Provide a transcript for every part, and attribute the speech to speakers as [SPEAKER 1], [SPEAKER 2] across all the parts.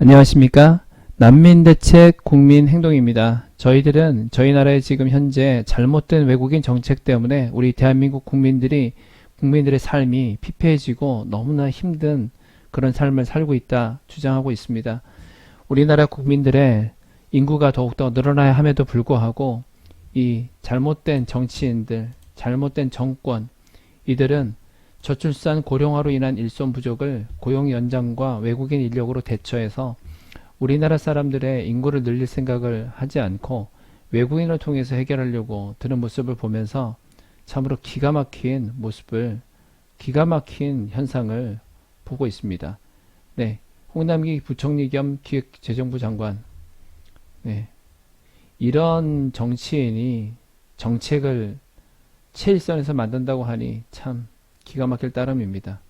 [SPEAKER 1] 안녕하십니까. 난민대책 국민행동입니다. 저희들은 저희 나라의 지금 현재 잘못된 외국인 정책 때문에 우리 대한민국 국민들이 국민들의 삶이 피폐해지고 너무나 힘든 그런 삶을 살고 있다 주장하고 있습니다. 우리나라 국민들의 인구가 더욱더 늘어나야 함에도 불구하고 이 잘못된 정치인들, 잘못된 정권, 이들은 저출산 고령화로 인한 일손 부족을 고용 연장과 외국인 인력으로 대처해서 우리나라 사람들의 인구를 늘릴 생각을 하지 않고 외국인을 통해서 해결하려고 드는 모습을 보면서 참으로 기가 막힌 모습을 기가 막힌 현상을 보고 있습니다. 네. 홍남기 부총리 겸 기획재정부 장관. 네. 이런 정치인이 정책을 최일선에서 만든다고 하니 참 기가 막힐 따름입니다.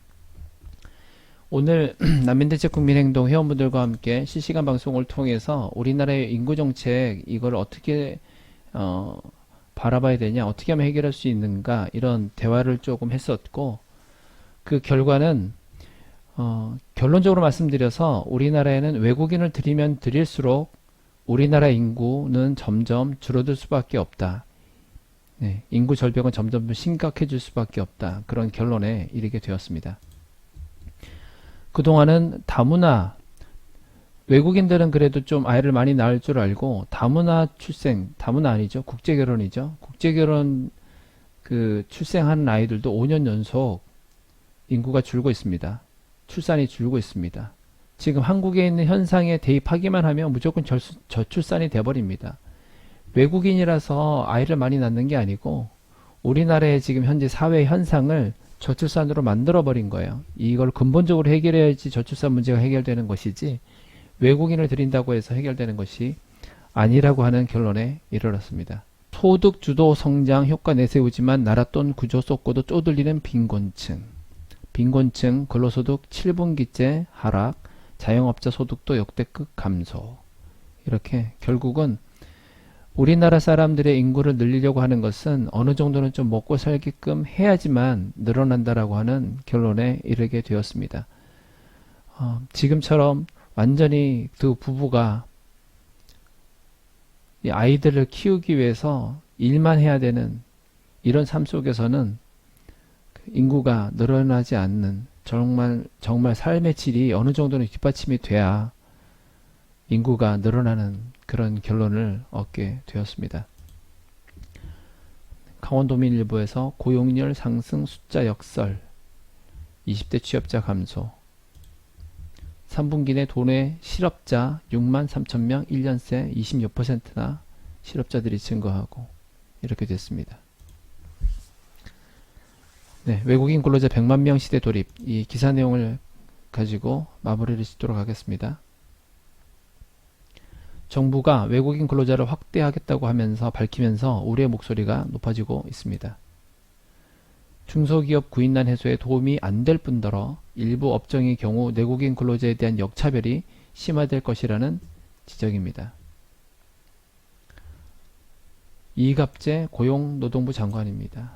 [SPEAKER 1] 오늘 난민대책 국민행동 회원분들과 함께 실시간 방송을 통해서 우리나라의 인구정책 이걸 어떻게 어, 바라봐야 되냐 어떻게 하면 해결할 수 있는가 이런 대화를 조금 했었고 그 결과는 어, 결론적으로 말씀드려서 우리나라에는 외국인을 들이면 들일수록 우리나라 인구는 점점 줄어들 수밖에 없다. 네, 인구 절벽은 점점 심각해질 수밖에 없다. 그런 결론에 이르게 되었습니다. 그동안은 다문화, 외국인들은 그래도 좀 아이를 많이 낳을 줄 알고 다문화 출생, 다문화 아니죠. 국제 결혼이죠. 국제 결혼 그 출생하는 아이들도 5년 연속 인구가 줄고 있습니다. 출산이 줄고 있습니다. 지금 한국에 있는 현상에 대입하기만 하면 무조건 절, 저출산이 돼버립니다. 외국인이라서 아이를 많이 낳는 게 아니고 우리나라의 지금 현재 사회 현상을 저출산으로 만들어 버린 거예요. 이걸 근본적으로 해결해야지 저출산 문제가 해결되는 것이지 외국인을 들인다고 해서 해결되는 것이 아니라고 하는 결론에 이르렀습니다. 소득 주도 성장 효과 내세우지만 나라 돈 구조 쏟고도 쪼들리는 빈곤층. 빈곤층 근로소득 7분기째 하락, 자영업자 소득도 역대급 감소. 이렇게 결국은 우리나라 사람들의 인구를 늘리려고 하는 것은 어느 정도는 좀 먹고 살게끔 해야지만 늘어난다라고 하는 결론에 이르게 되었습니다. 어, 지금처럼 완전히 그 부부가 이 아이들을 키우기 위해서 일만 해야 되는 이런 삶 속에서는 그 인구가 늘어나지 않는 정말 정말 삶의 질이 어느 정도는 뒷받침이 돼야 인구가 늘어나는 그런 결론을 얻게 되었습니다. 강원도민일보에서 고용률 상승 숫자 역설 20대 취업자 감소 3분기 내 도내 실업자 6만 3천 명 1년 새 26%나 실업자들이 증가하고 이렇게 됐습니다. 네, 외국인 근로자 100만 명 시대 돌입 이 기사 내용을 가지고 마무리를 짓도록 하겠습니다. 정부가 외국인 근로자를 확대하겠다고 하면서 밝히면서 우려의 목소리가 높아지고 있습니다. 중소기업 구인난 해소에 도움이 안 될 뿐더러 일부 업종의 경우 내국인 근로자에 대한 역차별이 심화될 것이라는 지적입니다. 이갑재 고용노동부 장관입니다.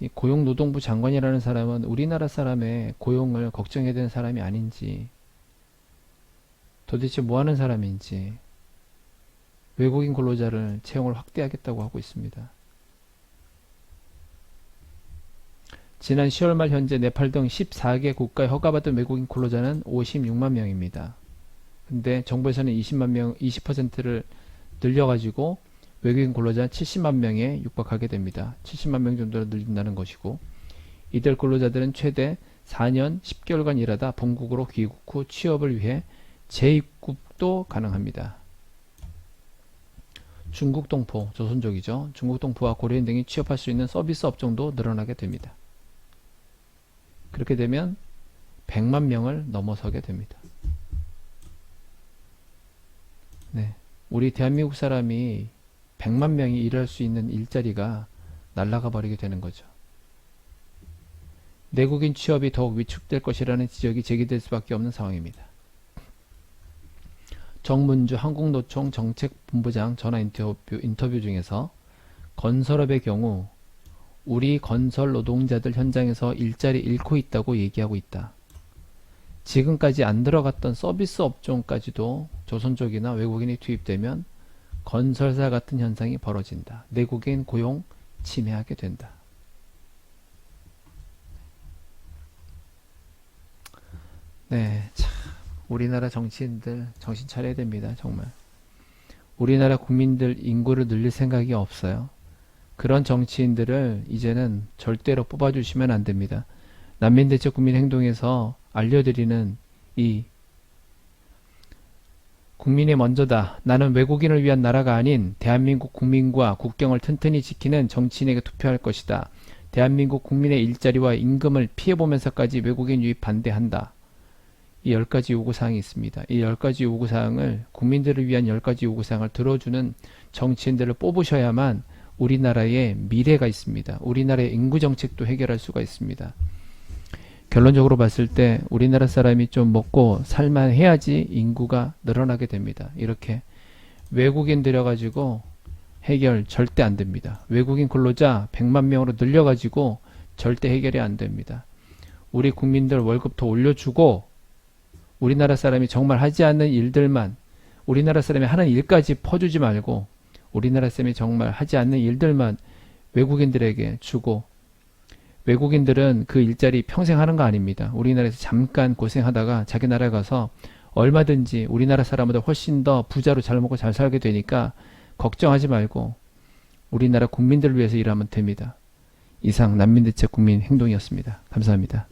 [SPEAKER 1] 이 고용노동부 장관이라는 사람은 우리나라 사람의 고용을 걱정해야 되는 사람이 아닌지 도대체 뭐 하는 사람인지 외국인 근로자를 채용을 확대하겠다고 하고 있습니다. 지난 10월 말 현재 네팔 등 14개 국가에 허가받은 외국인 근로자는 56만 명입니다. 근데 정부에서는 20만 명, 20%를 늘려가지고 외국인 근로자 70만 명에 육박하게 됩니다. 70만 명 정도로 늘린다는 것이고 이들 근로자들은 최대 4년 10개월간 일하다 본국으로 귀국 후 취업을 위해 재입국도 가능합니다. 중국 동포, 조선족이죠. 중국 동포와 고려인 등이 취업할 수 있는 서비스 업종도 늘어나게 됩니다. 그렇게 되면 100만 명을 넘어서게 됩니다. 네. 우리 대한민국 사람이 100만 명이 일할 수 있는 일자리가 날아가 버리게 되는 거죠. 내국인 취업이 더욱 위축될 것이라는 지적이 제기될 수밖에 없는 상황입니다. 정문주 한국노총 정책본부장 전화 인터뷰, 인터뷰 중에서 건설업의 경우 우리 건설 노동자들 현장에서 일자리 잃고 있다고 얘기하고 있다. 지금까지 안 들어갔던 서비스 업종까지도 조선족이나 외국인이 투입되면 건설사 같은 현상이 벌어진다. 내국인 고용 침해하게 된다. 네, 참 우리나라 정치인들 정신 차려야 됩니다. 정말. 우리나라 국민들 인구를 늘릴 생각이 없어요. 그런 정치인들을 이제는 절대로 뽑아주시면 안 됩니다. 난민대책 국민행동에서 알려드리는 이 국민이 먼저다. 나는 외국인을 위한 나라가 아닌 대한민국 국민과 국경을 튼튼히 지키는 정치인에게 투표할 것이다. 대한민국 국민의 일자리와 임금을 피해보면서까지 외국인 유입 반대한다. 이열 가지 요구사항이 있습니다. 이열 가지 요구사항을 국민들을 위한 열 가지 요구사항을 들어주는 정치인들을 뽑으셔야만 우리나라의 미래가 있습니다. 우리나라의 인구 정책도 해결할 수가 있습니다. 결론적으로 봤을 때 우리나라 사람이 좀 먹고 살만 해야지 인구가 늘어나게 됩니다. 이렇게 외국인 들여가지고 해결 절대 안 됩니다. 외국인 근로자 100만 명으로 늘려가지고 절대 해결이 안 됩니다. 우리 국민들 월급 더 올려주고 우리나라 사람이 정말 하지 않는 일들만 우리나라 사람이 하는 일까지 퍼주지 말고 우리나라 사람이 정말 하지 않는 일들만 외국인들에게 주고 외국인들은 그 일자리 평생 하는 거 아닙니다. 우리나라에서 잠깐 고생하다가 자기 나라에 가서 얼마든지 우리나라 사람보다 훨씬 더 부자로 잘 먹고 잘 살게 되니까 걱정하지 말고 우리나라 국민들을 위해서 일하면 됩니다. 이상 난민대책 국민 행동이었습니다. 감사합니다.